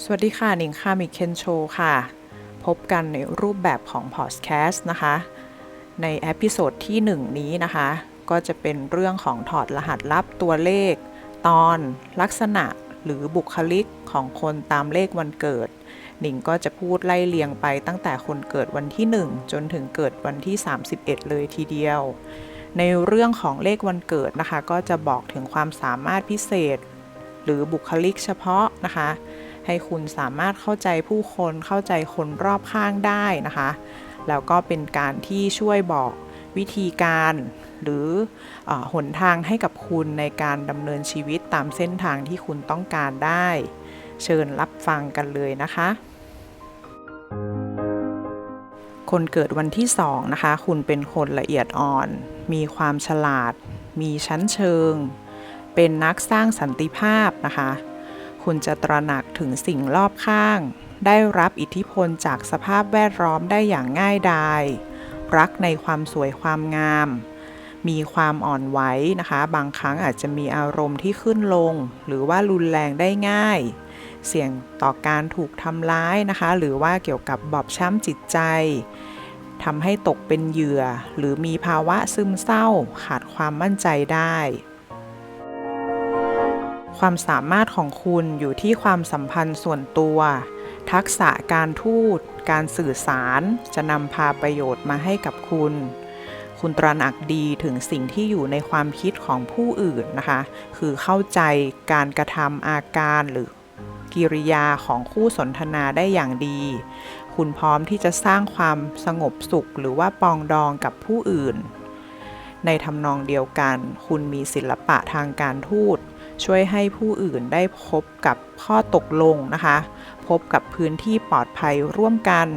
สวัสดีค่ะหนิงค่ะมิเคนโชค่ะ พบกันในรูปแบบของพอดแคสต์นะคะ ในเอพิโซดที่ 1 นี้นะคะ ก็จะเป็นเรื่องของถอดรหัสลับตัวเลข ตอนลักษณะหรือบุคลิกของคนตามเลขวันเกิด หนิงก็จะพูดไล่เลียงไปตั้งแต่คนเกิดวันที่ 1 จนถึงเกิดวันที่ 31 เลยทีเดียว ในเรื่องของเลขวันเกิดนะคะ ก็จะบอกถึงความสามารถพิเศษ หรือบุคลิกเฉพาะนะคะ ให้คุณสามารถเข้าใจผู้คนเข้าใจคนรอบข้างได้นะคะ แล้วก็เป็นการที่ช่วยบอกวิธีการหรือออหนทางให้กับคุณในการดำเนินชีวิตตามเส้นทางที่คุณต้องการได้ เชิญรับฟังกันเลยนะคะ คนเกิดวันที่สองนะคะ คุณเป็นคนละเอียดอ่อน มีความฉลาด มีชั้นเชิง เป็นนักสร้างสันติภาพนะคะ คุณจะตระหนักถึงสิ่งรอบข้าง ได้รับอิทธิพลจากสภาพแวดล้อมได้อย่างง่ายดาย รักในความสวยความงาม มีความอ่อนไหวนะคะ บางครั้งอาจจะมีอารมณ์ที่ขึ้นลง หรือว่ารุนแรงได้ง่าย เสี่ยงต่อการถูกทำร้ายนะคะ หรือว่าเกี่ยวกับบอบช้ำจิตใจทำให้ตกเป็นเหยื่อ หรือมีภาวะซึมเศร้า ขาดความมั่นใจได้ ความสามารถของคุณอยู่ที่ความสัมพันธ์ส่วนตัว ทักษะการทูต การสื่อสาร จะนำพาประโยชน์มาให้กับคุณ คุณตระหนักดีถึงสิ่งที่อยู่ในความคิดของผู้อื่นนะคะ คือเข้าใจการกระทำอาการหรือกิริยาของคู่สนทนาได้อย่างดี คุณพร้อมที่จะสร้างความสงบสุขหรือว่าปองดองกับผู้อื่น ในทำนองเดียวกัน คุณมีศิลปะทางการทูต ช่วยให้ผู้อื่นได้พบกับข้อตกลงนะคะ พบกับพื้นที่ปลอดภัยร่วมกัน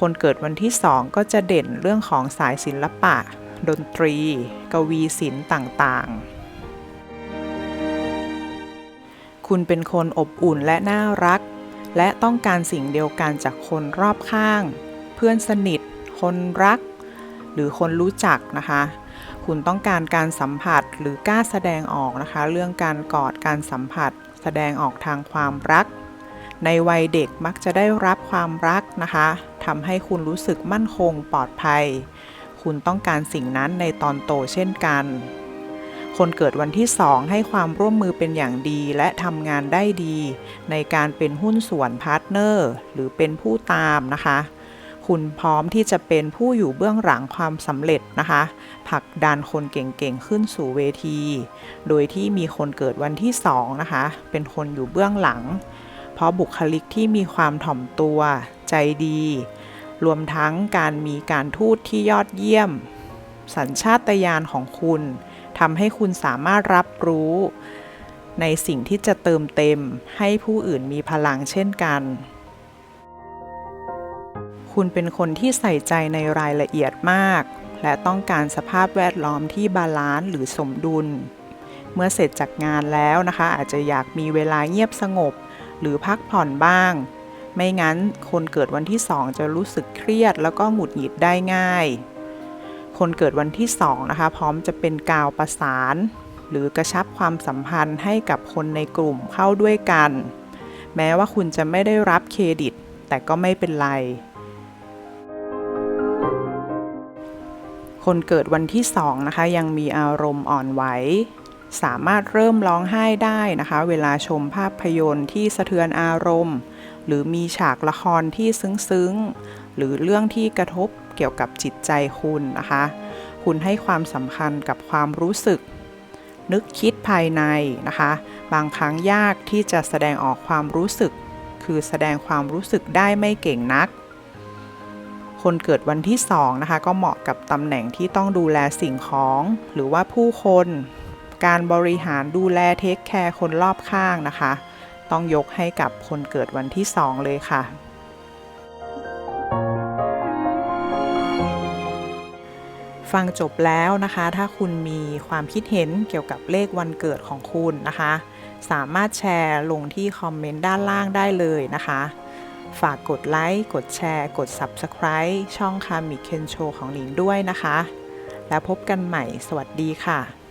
คนเกิดวันที่สองก็จะเด่นเรื่องของสายศิลปะ ดนตรี กวีศิลป์ต่างๆ คุณเป็นคนอบอุ่นและน่ารัก และต้องการสิ่งเดียวกันจากคนรอบข้าง เพื่อนสนิท คนรัก หรือคนรู้จักนะคะ คุณต้องการการสัมผัสหรือกล้าแสดงออกนะคะ เรื่องการกอดการสัมผัส แสดงออกทางความรัก ในวัยเด็กมักจะได้รับความรักนะคะทำให้คุณรู้สึกมั่นคงปลอดภัย คุณต้องการสิ่งนั้นในตอนโตเช่นกัน คนเกิดวันที่สองให้ความร่วมมือเป็นอย่างดีและทำงานได้ดี ในการเป็นหุ้นส่วนพาร์ทเนอร์ หรือเป็นผู้ตามนะคะ คุณพร้อมที่จะเป็นผู้อยู่เบื้องหลังความสำเร็จนะคะผลักดันคนเก่งๆขึ้นสู่เวที โดยที่มีคนเกิดวันที่สองนะคะ เป็นคนอยู่เบื้องหลัง เพราะบุคลิกที่มีความถ่อมตัวใจดี รวมทั้งการมีการทูตที่ยอดเยี่ยม สัญชาตญาณของคุณทำให้คุณสามารถรับรู้ ในสิ่งที่จะเติมเต็มให้ผู้อื่นมีพลังเช่นกัน คุณเป็นคนที่ใส่ใจในรายละเอียดมาก และต้องการสภาพแวดล้อมที่บาลานซ์หรือสมดุล เมื่อเสร็จจากงานแล้วนะคะ อาจจะอยากมีเวลาเงียบสงบ หรือพักผ่อนบ้าง ไม่งั้นคนเกิดวันที่สองจะรู้สึกเครียด แล้วก็หงุดหงิดได้ง่าย คนเกิดวันที่สองนะคะ พร้อมจะเป็นกาวประสาน หรือกระชับความสัมพันธ์ให้กับคนในกลุ่มเข้าด้วยกัน แม้ว่าคุณจะไม่ได้รับเครดิตแต่ก็ไม่เป็นไร คนเกิดวันที่สองนะคะ ยังมีอารมณ์อ่อนไหว สามารถเริ่มร้องไห้ได้นะคะ เวลาชมภาพยนตร์ที่สะเทือนอารมณ์ หรือมีฉากละครที่ซึ้งๆ หรือเรื่องที่กระทบเกี่ยวกับจิตใจคุณนะคะ คุณให้ความสำคัญกับความรู้สึก นึกคิดภายในนะคะ บางครั้งยากที่จะแสดงออกความรู้สึก คือแสดงความรู้สึกได้ไม่เก่งนัก คนเกิดวันที่2นะคะก็เหมาะกับตำแหน่งที่ต้องดูแลสิ่งของ หรือว่าผู้คน การบริหารดูแลเทคแคร์คนรอบข้างนะคะ ต้องยกให้กับคนเกิดวันที่ 2 เลยค่ะ ฟังจบแล้วนะคะ ถ้าคุณมีความคิดเห็นเกี่ยวกับเลขวันเกิดของคุณนะคะ สามารถแชร์ลงที่คอมเมนต์ด้านล่างได้เลยนะคะ ฝากกดไลค์ กดแชร์ กด Subscribe ช่องคามิเคนโชของหลิงด้วยนะคะ แล้วพบกันใหม่ สวัสดีค่ะ